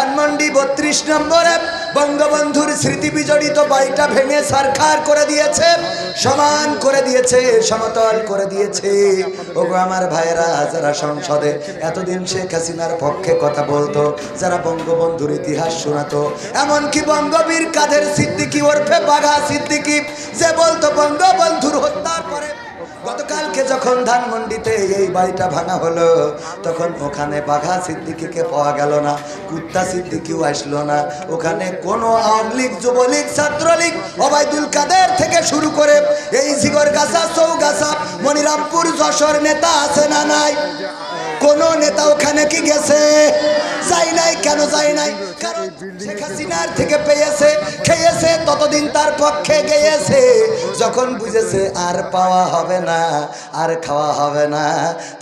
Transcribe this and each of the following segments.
ধানমন্ডি বত্রিশ নম্বরে বঙ্গবন্ধুর স্মৃতি বিজড়িত বাড়িটা ভেঙে সারখার করে দিয়েছে, সমান করে দিয়েছে, সমতল করে দিয়েছে। ওগো আমার ভাইরা যারা সংসদে এতদিন শেখ হাসিনার পক্ষে কথা বলতো, যারা বঙ্গবন্ধুর ইতিহাস শোনাতো, এমনকি বঙ্গবীর কাদের সিদ্দিকি ওরফে বাঘা সিদ্দিকি, যে বলতো বঙ্গবন্ধুর পরে গতকালকে যখন ধানমন্ডিতে এই বাড়িটা ভাঙা হলো, তখন ওখানে বাঘা সিদ্দিকিকে পাওয়া গেল না, কুত্তা সিদ্দিকিও আসলো না। ওখানে কোনো আওয়ামী লীগ যুবলীগ, ছাত্রলীগ, ওবায়দুল কাদের থেকে শুরু করে এই জিগর গাছা চৌগাছা মনিরামপুর, যশোর নেতা আছে না নাই? কোন নেতা ওখানে কি গেছে? যাই নাই, কেন যাই নাই? কারণ শেখ হাসিনার থেকে পেয়েছে, খেয়েছে, ততদিন তার পক্ষে গেয়েছে। যখন বুঝেছে আর পাওয়া হবে না, আর খাওয়া হবে না,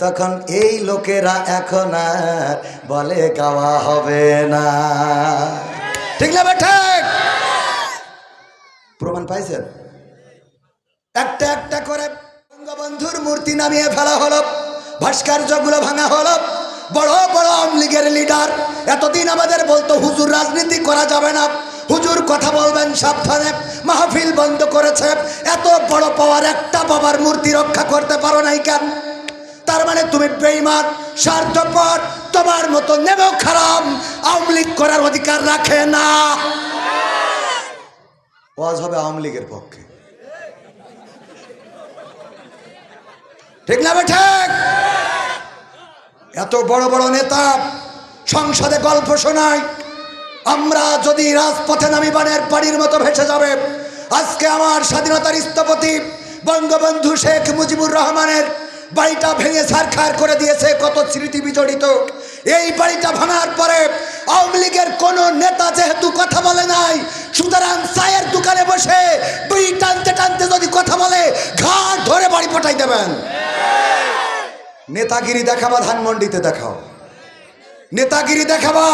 তখন এই লোকেরা এখন আর বলে গাওয়া হবে না। ঠিক না ঠিক প্রমাণ পাইছেন? একটা একটা করে বঙ্গবন্ধুর মূর্তি নামিয়ে ফেলা হলো, ভাস্কর্যগুলো ভাঙা হলো। বড় বড় আওয়ামী লীগের লিডার। এতদিন আমাদের বলতো, হুজুর, রাজনীতি করা যাবে না। হুজুর, কথা বলবেন সাবধানে। মাহফিল বন্ধ করেছে। এত বড় পাওয়ার একটা বাবার মূর্তি রক্ষা করতে পারো নাই কেন? তার মানে তুমি বেইমান স্বার্থপর, তোমার মতো নেব খারাপ আওয়ামী লীগ করার অধিকার রাখে না। ওয়াজ হবে আওয়ামী লীগের পক্ষে। ঠিক না ঠিক? এত বড় বড় নেতা সংসদে গল্প শোনায়, আমরা যদি রাজপথে নামি বানের পাড়ির মতো ভেসে যাবে, আজকে আমার স্বাধীনতার স্থপতি বঙ্গবন্ধু শেখ মুজিবুর রহমানের বাড়িটা ভেঙে সারখার করে দিয়েছে, কত স্মৃতি বিজড়িত। এই বাড়িটা ভাঙার পরে আওয়ামী লীগের কোন নেতা যেহেতু কথা বলে নাই, সুতরাং চায়ের দোকানে বসে বিড়ি টানতে টানতে যদি কথা বলে ঘাট ধরে বাড়ি পাঠাই দেবেন। নেতাগিরি দেখাবা ধানমন্ডিতে দেখাও। নেতাগিরি দেখাবা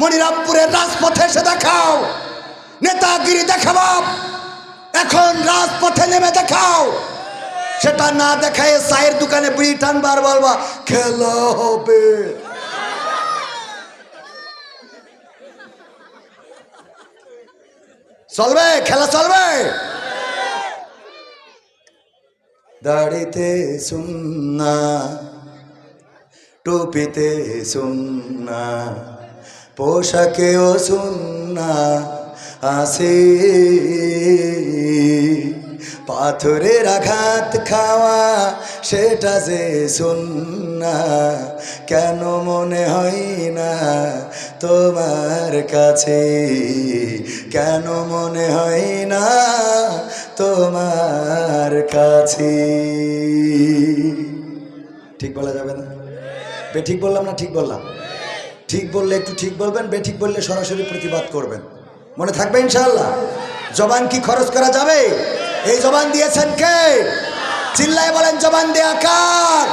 মনিরামপুরের রাজপথে এসে দেখাও। নেতাগিরি দেখাবা এখন রাজপথে নেমে দেখাও। সেটা না দেখায় চায়ের দোকানে বিড়ি টানবার বলবা, খেলা হবে। চলবে? খেলা চলবে? দাড়িতে সুন্না টুপিতে সুন্না, পোশাকেও সুন্না আসে পাথরের আঘাত খাওয়া, সেটা যে সুন্না, কেন মনে হয় না তোমার কাছে? কেন মনে হয় না তোমার কাছে? ঠিক বলা যাবে না? বে ঠিক বললাম না ঠিক বললাম? ঠিক বললে একটু ঠিক বলবেন, বে ঠিক বললে সরাসরি প্রতিবাদ করবেন। মনে থাকবে ইনশাল্লাহ জবান কি খরচ করা যাবে? এই জবান দিয়েছেন কে? চিল্লায় বলেন, জবান দেয়া কার?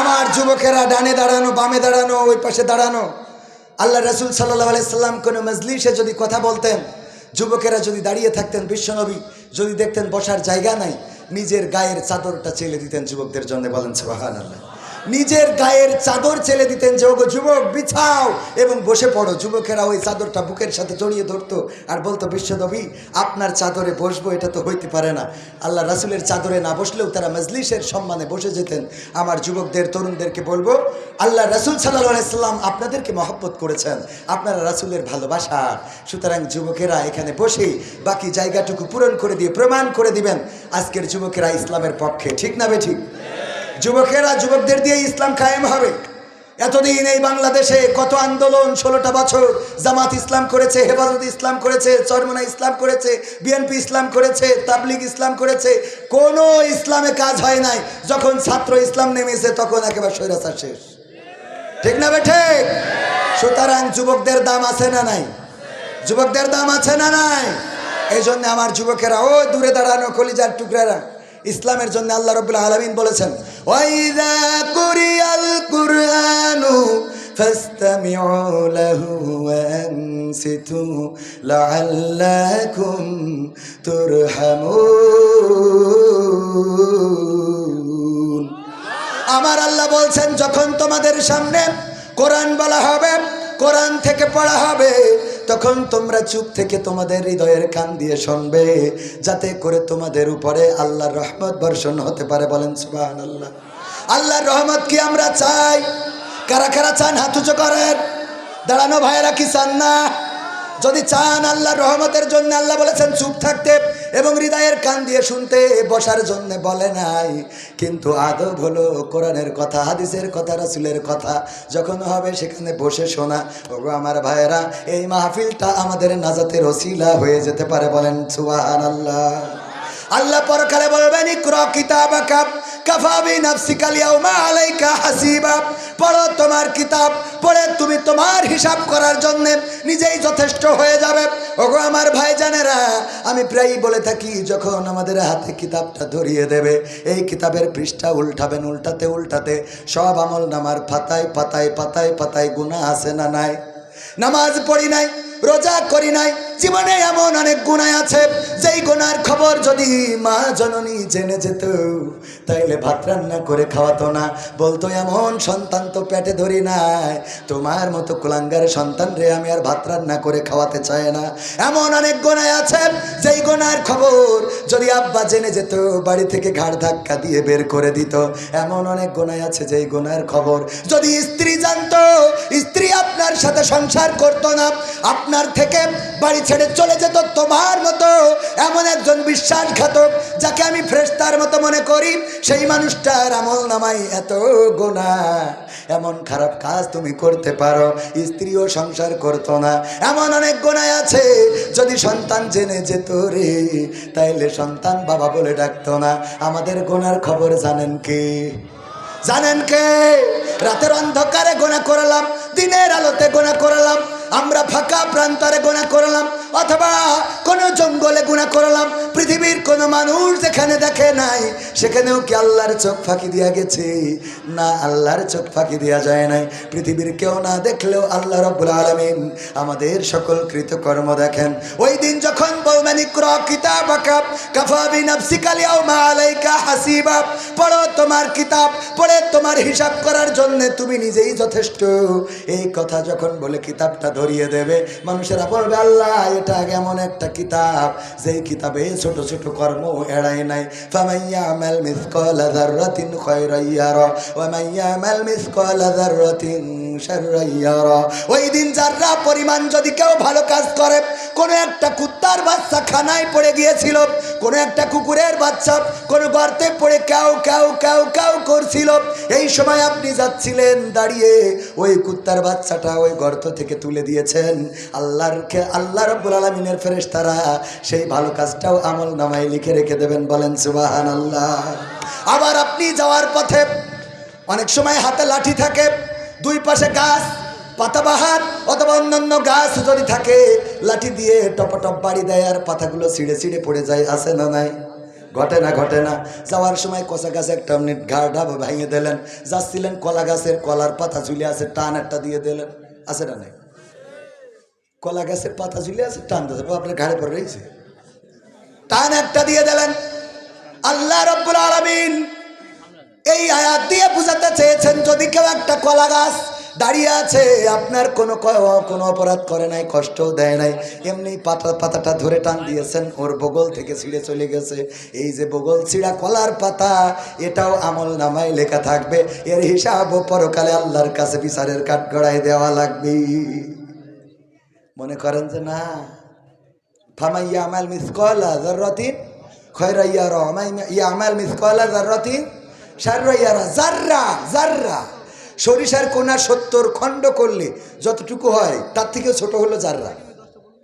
আমার যুবকেরা ডানে দাঁড়ানো, বামে দাঁড়ানো, ওই পাশে দাঁড়ানো। আল্লাহ রসুল সাল্লাহ আলাইসাল্লাম কোনো মজলিসে যদি কথা বলতেন, যুবকেরা যদি দাঁড়িয়ে থাকতেন বিশ্বনবী, যদি দেখতেন বসার জায়গা নাই, নিজের গায়ের চাদরটা চেলে দিতেন যুবকদের জন্য বলেন সুবাহান আল্লাহ নিজের গায়ের চাদর ছেলে দিতেন যে, ওগো যুবক, বিছাও। এবং বসে পড়ো। যুবকেরা ওই চাদরটা বুকের সাথে জড়িয়ে ধরতো আর বলতো বিশ্বনবী আপনার চাদরে বসবো, এটা তো হইতে পারে না। আল্লাহ রাসুলের চাদরে না বসলেও তারা মজলিসের সম্মানে বসে যেতেন। আমার যুবকদের, তরুণদেরকে বলব, আল্লাহ রাসুল সাল্লাহ আলাইসাল্লাম আপনাদেরকে মহব্বত করেছেন। আপনারা রাসুলের ভালোবাসা। সুতরাং যুবকেরা এখানে বসে বাকি জায়গাটুকু পূরণ করে দিয়ে প্রমাণ করে দিবেন। আজকের যুবকেরা ইসলামের পক্ষে, ঠিক না বে ঠিক? যুবকেরা, যুবকদের দিয়ে ইসলাম কায়েম হবে। এতদিন এই বাংলাদেশে কত আন্দোলন, ষোলোটা বছর জামাত ইসলাম করেছে, হেফাজত ইসলাম করেছে, চরমনা ইসলাম করেছে, বিএনপি ইসলাম করেছে, তাবলিগ ইসলাম করেছে, কোনো ইসলামে কাজ হয় নাই। যখন ছাত্র ইসলাম নেমেছে, তখন একেবারে স্বৈরাচার শেষ। ঠিক না বেঠে সুতরাং যুবকদের দাম আছে না নাই? যুবকদের দাম আছে না নাই? এই জন্য আমার যুবকেরা ও দূরে দাঁড়ানো কলিজার টুকরারা, ইসলামের জন্য আল্লাহ রবুল্লা আলমিন বলেছেন ওয়াইদা কুরিয়াল কুরআনু فاستمعوا له وانصتوا لعلكم ترحمون আমার আল্লাহ বলছেন যখন তোমাদের সামনে কোরআন বলা হবে কোরআন থেকে পড়া হবে তখন তোমরা চুপ থেকে তোমাদের হৃদয়ের কান দিয়ে শুনবে, যাতে করে তোমাদের উপরে আল্লাহর রহমত বর্ষণ হতে পারে। বলেন সুবাহ আল্লাহ আল্লাহর রহমত কি আমরা চাই? কারা কারা চান? হাতুচো করেন। দাঁড়ানো ভাইয়েরা কি চান না? যদি চান আল্লাহর রহমতের জন্য আল্লাহ বলেছেন চুপ থাকতে এবং হৃদয়ের কান দিয়ে শুনতে, বসার জন্য বলে নাই। কিন্তু আদব হলো কোরআনের কথা, হাদিসের কথা, রাসুলের কথা। যখন হবে সেখানে বসে শোনা, ওগো আমার ভাইয়েরা, এই মাহফিলটা আমাদের নাজাতের ওসিলা হয়ে যেতে পারে বলেন সুবাহান আল্লাহ আল্লাহ পরকালে বলবেন, ইকরা কিতাবাকা কাফা বিনাফসিকাল ইয়াউমা আলাইকা হাসিবা। পড়ো তোমার কিতাব, পড়ে তুমি তোমার হিসাব করার জন্য নিজেই যথেষ্ট হয়ে যাবে। ওগো আমার ভাইজানেরা, আমি প্রায়ই বলে থাকি, যখন আমাদের হাতে কিতাবটা ধরিয়ে দেবে, এই কিতাবের পৃষ্ঠা উল্টাবেন, উল্টাতে উল্টাতে, সব আমল নামার পাতায় পাতায় পাতায় পাতায় গুণা আছে না নাই? নামাজ পড়ি নাই, রোজা করি নাই জীবনে এমন অনেক গুণায় আছে, যেই গুণার খবর যদি মা জননী জেনে যেত, তাইলে ভাত রান্না করে খাওয়াতো না। বলতো, এমন সন্তান তো পেটে ধরি নাই, তোমার মতো কুলাঙ্গার সন্তান রে আমি আর ভাত রান্না করে খাওয়াতে চাই না। এমন অনেক গোনায় আছে, যেই গোনার খবর যদি আব্বা জেনে যেত, বাড়ি থেকে ঘাড় ধাক্কা দিয়ে বের করে দিত। এমন অনেক গোনায় আছে, যেই গোনার খবর যদি স্ত্রী জানতো, স্ত্রী আপনার সাথে সংসার করতো না, আপনার থেকে বাড়ি ছেড়ে চলে যেত তোমার মতো এমন একজন বিশ্বাসঘাতক যাকে আমি ফ্রেস্তার মতো মনে করি। সেই মানুষটার আমল নামাই এত গোনা এমন খারাপ কাজ তুমি করতে পারো, স্ত্রীও সংসার করতো না। এমন অনেক গোনায় আছে, যদি সন্তান জেনে যেত রে, তাইলে সন্তান বাবা বলে ডাকতো না। আমাদের গোনার খবর জানেন কে? জানেন কে? রাতের অন্ধকারে গোনা করালাম, দিনের আলোতে গোনা করলাম। আমরা ফাঁকা প্রান্তরে গোনা করলাম, অথবা কোনো জঙ্গলে গুণা করলাম, পৃথিবীর কোনো মানুষ যেখানে দেখে নাই, সেখানেও কি আল্লাহর চোখ ফাঁকি দেওয়া গেছে? না, আল্লাহর চোখ ফাঁকি দেওয়া যায় নাই। পৃথিবীর কেউ না দেখলেও আল্লাহ রব্বুল আলমিন আমাদের সকল কৃতকর্ম দেখেন। ওই দিন যখন বৌমানিক কিতাব কাফাবি নাফসিকালিয়াও মা আলাইকা হাসিবা। পড়ো তোমার কিতাব, পড়ে তোমার হিসাব করার জন্য তুমি নিজেই যথেষ্ট। এই কথা যখন বলে কিতাবটা ধরিয়ে দেবে, মানুষেরা বলবে, আল্লাহ, এটা এমন একটা কিতাব। যেই কিতাবে ছোট ছোট কর্ম এড়াই নাই। ফামাইয়া আমাল মিসকালা যাররাতিন খায়রান ইয়ারা, ওয়া মাইয়া আমাল মিসকালা যাররাতিন শাররান ইয়ারা। ওই দিন যারা পরিমাণ যদি কেউ ভালো কাজ করে কোনো একটা কুত্তার বাচ্চা খানায় পড়ে গিয়েছিল, কোনো একটা কুকুরের বাচ্চা কোনো গর্তে পড়ে কাউ কাউ কাউ কাউ করছিল। এই সময় আপনি যাচ্ছিলেন, দাঁড়িয়ে ওই কুত্তার বাচ্চাটা ওই গর্ত থেকে তুলে দিয়েছেন। আল্লাহর আল্লাহ রব্বুল আলমিনের ফেরেশ তারা সেই ভালো কাজটাও আমল নামায় লিখে রেখে দেবেন, বলেন সুবাহান আল্লাহ আবার আপনি যাওয়ার পথে অনেক সময় হাতে লাঠি থাকে, দুই পাশে গাছ পাতাবাহার অথবা অন্যান্য গাছ যদি থাকে, লাঠি দিয়ে টপটপ বাড়ি দেয় আর পাতাগুলো ছিঁড়ে ছিঁড়ে পড়ে যায় আসে না নাই? ঘটে না ঘটে না। যাওয়ার সময় কষা গাছে একটা আপনি ঘাড় ঢাবা ভেঙে দিলেন। যাচ্ছিলেন কলা গাছের কলার পাতা ঝুলে আছে, টান একটা দিয়ে দিলেন। আছে না নাই? কলা গাছের পাতা ঝুলে আছে, টান দিতে আপনার ঘাড়ে পড়ে রয়েছে? টান একটা দিয়ে দিলেন। আল্লাহ রব্বুল আলমিন এই আয়াত দিয়ে বুঝাতে চেয়েছেন, যদি কেউ একটা কলা গাছ দাঁড়িয়ে আছে, আপনার কোনো কোনো অপরাধ করে নাই, কষ্টও দেয় নাই। এমনি পাতা, পাতাটা ধরে টান দিয়েছেন, ওর বগল থেকে ছিঁড়ে চলে গেছে। এই যে বগল ছিঁড়া কলার পাতা, এটাও আমল নামায় লেখা থাকবে। এর হিসাব পরকালে আল্লাহর কাছে বিচারের কাঠ গড়াই দেওয়া লাগবে। মনে করেন যে না, ফামাইয়া আমাল মিসকলা জাররাতিন খয়রা ইয়ারা ইয়া আমাল মিসকলা জাররাতিন শাররা ইয়ারা জাররা জাররা সরিষার কোনা সত্তর খণ্ড করলে যতটুকু হয়, তার থেকেও ছোট হলো জাররা।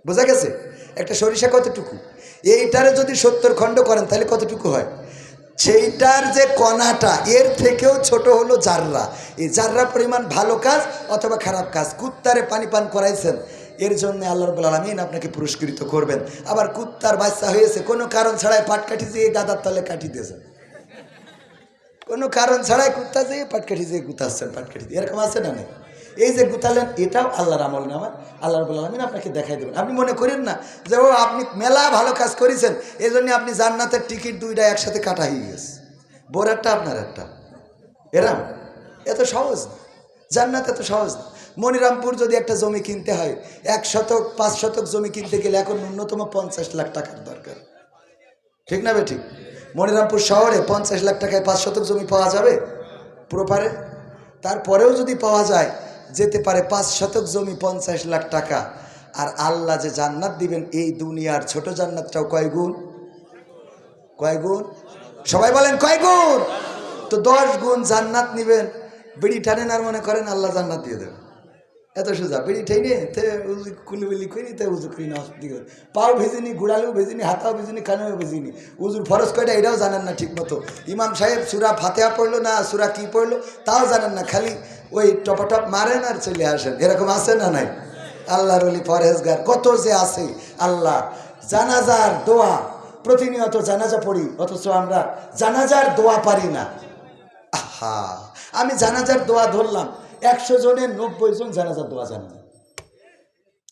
বোঝা গেছে? একটা সরিষা কতটুকু? এইটারে যদি সত্তর খণ্ড করেন, তাহলে কতটুকু হয়? সেইটার যে কণাটা, এর থেকেও ছোট হলো জাররা। এই জাররা পরিমাণ ভালো কাজ অথবা খারাপ কাজ? কুত্তারে পানি পান করাইছেন, এর জন্য আল্লাহ রব্বুল আলমিন আপনাকে পুরস্কৃত করবেন। আবার কুত্তার বাচ্চা হয়েছে, কোনো কারণ ছাড়াই পাট কাঠি দিয়ে গাদার তলে কাটি দিয়েছেন। কোনো কারণ ছাড়াই কুত্তা যেয়ে পাটকাঠি যেয়ে গুতাচ্ছেন পাটকাঠি এরকম আছে না নেই? এই যে গুতালেন, এটাও আল্লাহর আমল নামা আল্লাহ রবুল আলমিন আপনাকে দেখাই দেবেন। আপনি মনে করেন না যে, ও, আপনি মেলা ভালো কাজ করেছেন এই জন্য আপনি জান্নাতের টিকিট দুইটা একসাথে কাটা হয়ে গেছে। বোর একটা, আপনার একটা। এরাম? এত সহজ না। জান্নাত এত সহজ না। মনিরামপুর যদি একটা জমি কিনতে হয়, এক শতক, পাঁচ শতক জমি কিনতে গেলে এখন ন্যূনতম পঞ্চাশ লাখ টাকার দরকার। ঠিক না বে ঠিক? মনিরামপুর শহরে পঞ্চাশ লাখ টাকায় পাঁচ শতক জমি পাওয়া যাবে? প্রপারে তারপরেও যদি পাওয়া যায়, যেতে পারে পাঁচ শতক জমি পঞ্চাশ লাখ টাকা। আর আল্লাহ যে জান্নাত দিবেন, এই দুনিয়ার ছোট জান্নাতটাও কয় গুণ? কয় গুণ? সবাই বলেন, কয় গুণ? তো দশ গুণ জান্নাত নিবেন। বিড়ি টানেন আর মনে করেন আল্লাহ জান্নাত দিয়ে দেবে এত সোজা বিড়ি ঠেনে তে উজু কুলিবিলি করি তে উজু করি না পাও ভেজিনি গুড়ালেও ভেজিনি, হাতাও ভেজিনি, কানেও ভেজিনি। উজুর ফরজ কয়টা এটাও জানেন না ঠিক মতো। ইমাম সাহেব সুরা ফাতেহা পড়ল না, সুরা কি পড়ল, তাও জানেন না, খালি ওই টপাটপ মারেন আর চলে আসেন। এরকম আছে না নাই? আল্লাহর অলি ফরেজগার কত যে আছে আল্লাহ। জানাজার দোয়া, প্রতিনিয়ত জানাজা পড়ি, অথচ আমরা জানাজার দোয়া পারি না। আহা, আমি জানাজার দোয়া ধরলাম। একশো জনের নব্বই জন জানাজার দোয়া জানে না।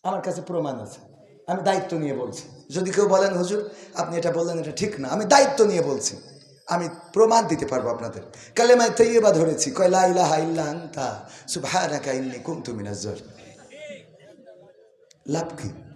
আমার কাছে প্রমাণ আছে। আমি দায়িত্ব নিয়ে বলছি। যদি কেউ বলেন, হুজুর, আপনি এটা বললেন, এটা ঠিক না। আমি দায়িত্ব নিয়ে বলছি। আমি প্রমাণ দিতে পারব আপনাদের। কালেমায় তৈবা ধরেছি। কয়লা ইলাহা ইল্লা আনতা, সুবহানাকা ইন্নি কুম জালিমিন। লাভ কি?